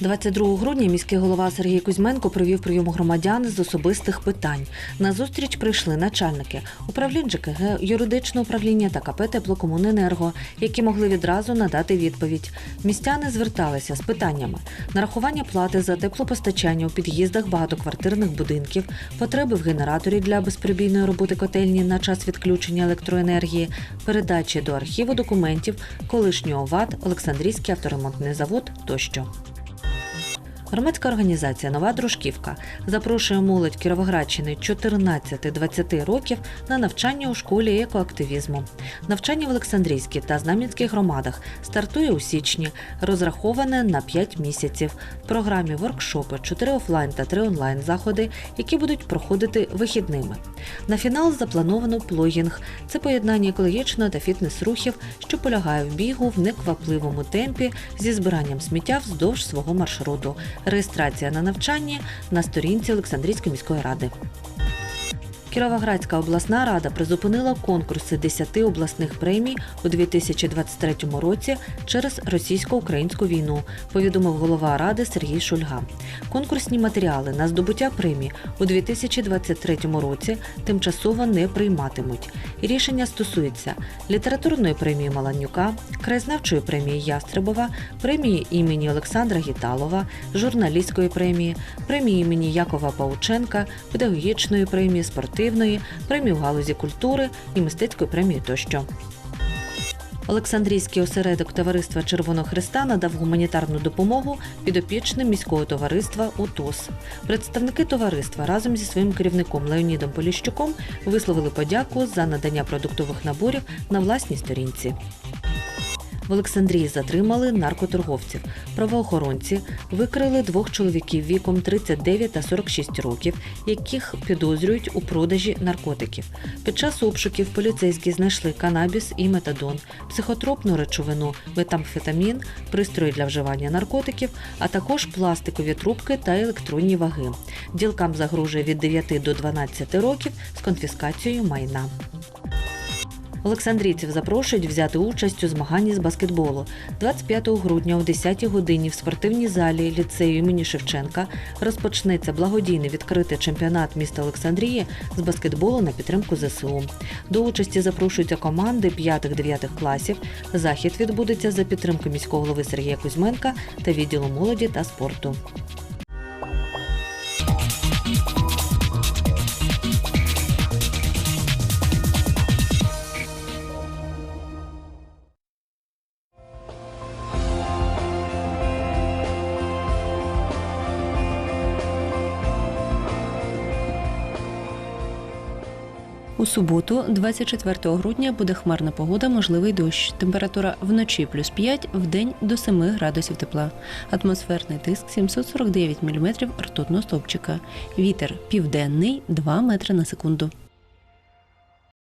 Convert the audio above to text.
22 грудня міський голова Сергій Кузьменко провів прийом громадян з особистих питань. На зустріч прийшли начальники управлінь ЖКГ, юридичне управління та КП «Теплокомуненерго», які могли відразу надати відповідь. Містяни зверталися з питаннями нарахування плати за теплопостачання у під'їздах багатоквартирних будинків, потреби в генераторі для безперебійної роботи котельні на час відключення електроенергії, передачі до архіву документів, колишнього ВАД, Олександрійський авторемонтний завод тощо. Громадська організація Нова Дружківка запрошує молодь Кіровоградщини 14-20 років на навчання у школі екоактивізму. Навчання в Олександрійській та Знам'янських громадах стартує у січні, розраховане на 5 місяців. В програмі воркшопи, 4 офлайн та 3 онлайн заходи, які будуть проходити вихідними. На фінал заплановано плогінг. Це поєднання екологічного та фітнес-рухів, що полягає в бігу в неквапливому темпі зі збиранням сміття вздовж свого маршруту. Реєстрація на навчанні на сторінці Олександрійської міської ради. Кіровоградська обласна рада призупинила конкурси 10 обласних премій у 2023 році через російсько-українську війну, повідомив голова ради Сергій Шульга. Конкурсні матеріали на здобуття премій у 2023 році тимчасово не прийматимуть. Рішення стосується літературної премії Маланюка, краєзнавчої премії Ястребова, премії імені Олександра Гіталова, журналістської премії, премії імені Якова Паученка, педагогічної премії, спортивної, премії в галузі культури і мистецької премії тощо. Олександрійський осередок Товариства Червоного Христа надав гуманітарну допомогу підопічним міського товариства УТОС. Представники товариства разом зі своїм керівником Леонідом Поліщуком висловили подяку за надання продуктових наборів на власній сторінці. В Олександрії затримали наркоторговців. Правоохоронці викрили двох чоловіків віком 39 та 46 років, яких підозрюють у продажі наркотиків. Під час обшуків поліцейські знайшли канабіс і метадон, психотропну речовину, метамфетамін, пристрої для вживання наркотиків, а також пластикові трубки та електронні ваги. Ділкам загрожує від 9 до 12 років з конфіскацією майна. Олександрійців запрошують взяти участь у змаганні з баскетболу. 25 грудня о 10 годині в спортивній залі ліцею імені Шевченка розпочнеться благодійний відкритий чемпіонат міста Олександрії з баскетболу на підтримку ЗСУ. До участі запрошуються команди 5-9 класів. Захід відбудеться за підтримки міського голови Сергія Кузьменка та відділу молоді та спорту. У суботу, 24 грудня, буде хмарна погода, можливий дощ. Температура вночі плюс 5, в день до 7 градусів тепла. Атмосферний тиск 749 мм ртутного стовпчика. Вітер південний 2 метри на секунду.